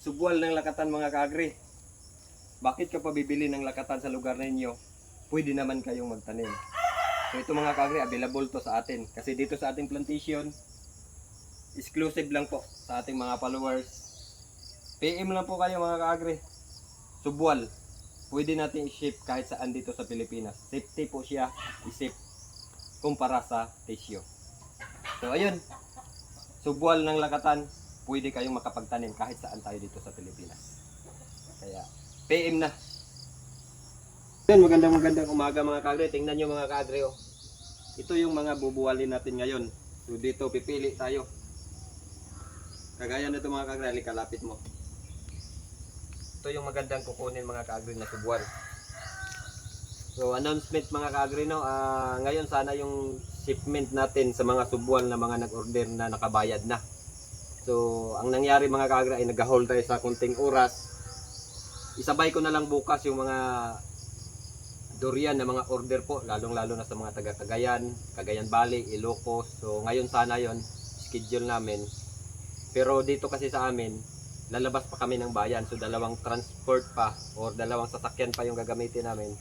Subwal ng lakatan mga kaagri. Bakit ka pa bibili ng lakatan sa lugar ninyo? Pwede naman kayong magtanim. So ito mga kaagri, available to sa atin. Kasi dito sa ating plantation, exclusive lang po sa ating mga followers. PM lang po kayo mga kaagri. Subwal. Pwede natin i-ship kahit saan dito sa Pilipinas. Safety po siya i-ship kumpara sa tissue. So ayun, subwal ng lakatan, pwede kayong makapagtanim kahit saan tayo dito sa Pilipinas. Kaya, PM na. Yan, magandang magandang umaga mga kagre. Tingnan nyo mga kagre oh. Ito yung mga bubuwalin natin ngayon. So dito pipili tayo. Kagaya nito mga kagre, halika lapit mo. Ito yung magandang kukunin mga kagre na subwal. So announcement mga kagre no, ah, ngayon sana yung shipment natin sa mga subwal na mga nag-order na nakabayad na. So ang nangyari mga kagre ay nag-hold tayo sa kunting oras. Isabay ko na lang bukas yung mga durian na mga order po, lalong-lalo na sa mga taga Cagayan, Cagayan Valley, Ilocos. So ngayon sana yon schedule namin. Pero dito kasi sa amin, lalabas pa kami ng bayan. So dalawang transport pa or dalawang sasakyan pa yung gagamitin namin.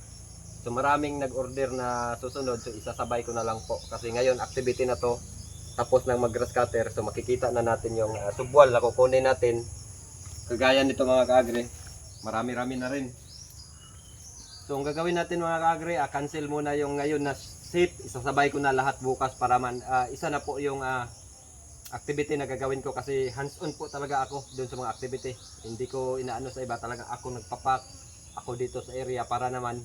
So maraming nag-order na susunod. So isasabay ko na lang po. Kasi ngayon activity na to. Tapos ng mag-grass cutter. So makikita na natin yung uh, subwal na kukunin natin. Kagaya nito mga kaagre. Marami-rami na rin. So ang gagawin natin mga kaagre, ah, cancel muna yung ngayon na seat. Isasabay ko na lahat bukas para man ah, isa na po yung ah, activity na gagawin ko kasi hands-on po talaga ako doon sa mga activity. Hindi ko inaano sa iba, talaga ako nagpapak ako dito sa area para naman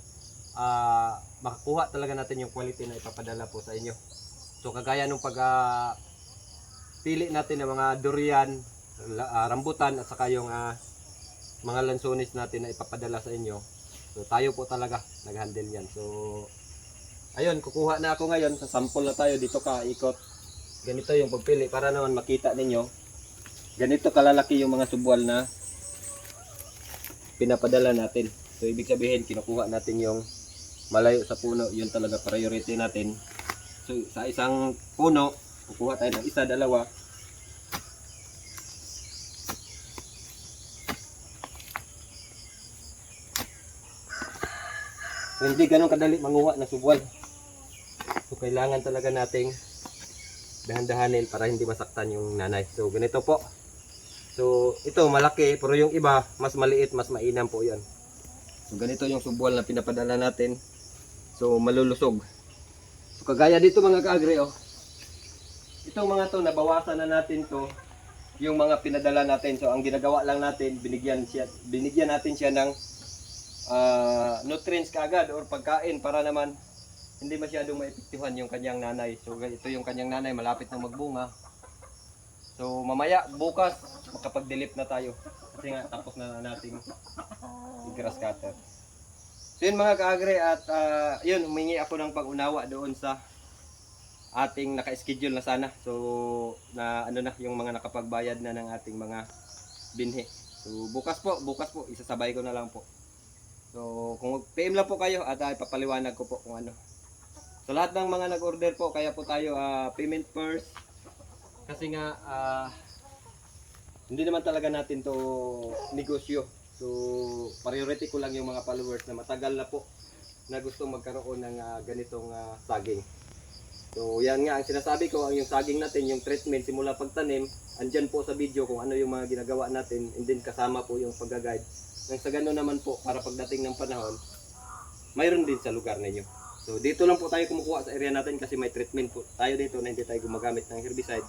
ah, makakuha talaga natin yung quality na ipapadala po sa inyo. So kagaya nung pag ah, pili natin ng mga durian, ah, rambutan at saka yung ah, mga lansones natin na ipapadala sa inyo. So tayo po talaga nag-handle yan. So ayun, kukuha na ako ngayon sa sample na tayo dito ka ikot. Ganito yung pagpili para naman makita ninyo. Ganito kalalaki yung mga subwal na pinapadala natin. So ibig sabihin kinukuha natin yung malayo sa puno, yun talaga priority natin. So sa isang puno, kukuha tayo ng isa, dalawa. Hindi ganun kadali manguha ng subwal. So kailangan talaga nating dahan-dahanin para hindi masaktan yung nanay. So ganito po. So ito malaki pero yung iba mas maliit, mas mainam po 'yan. So ganito yung subwal na pinapadala natin. So malulusog. Kagaya dito mga kaagre oh. Itong mga to nabawasan na natin to yung mga pinadala natin. So ang ginagawa lang natin binigyan siya binigyan natin siya ng ah, nutrients kaagad or pagkain para naman hindi masyadong maepektuhan yung kanyang nanay. So ito yung kanyang nanay malapit na magbunga. So mamaya bukas makapag-delip na tayo. Kasi nga tapos na nating i-grass cutter. So yun mga kaagre at ah, yun humingi ako ng pag-unawa doon sa ating naka-schedule na sana. So na ano na yung mga nakapagbayad na ng ating mga binhi. So bukas po, bukas po isasabay ko na lang po. So kung PM lang po kayo at uh, ipapaliwanag ko po kung ano. So lahat ng mga nag-order po kaya po tayo ah, payment first. Kasi nga ah, hindi naman talaga natin to negosyo. So priority ko lang yung mga followers na matagal na po na gustong magkaroon ng ah, ganitong ah, saging. So yan nga ang sinasabi ko, ang yung saging natin, yung treatment simula pagtanim, andyan po sa video kung ano yung mga ginagawa natin and then kasama po yung pag-guide. Nang sa gano'n naman po, para pagdating ng panahon, mayroon din sa lugar ninyo. So dito lang po tayo kumukuha sa area natin kasi may treatment po tayo dito na hindi tayo gumagamit ng herbicide,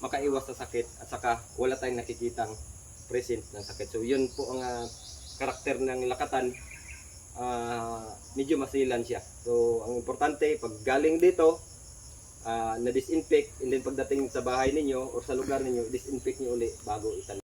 makaiwas sa sakit at saka wala tayong nakikitang present ng sakit. So yun po ang ah, karakter ng lakatan, ah, medyo masilan siya. So ang importante, pag galing dito, ah, na-disinfect and then pagdating sa bahay ninyo or sa lugar ninyo, disinfect nyo uli bago itan.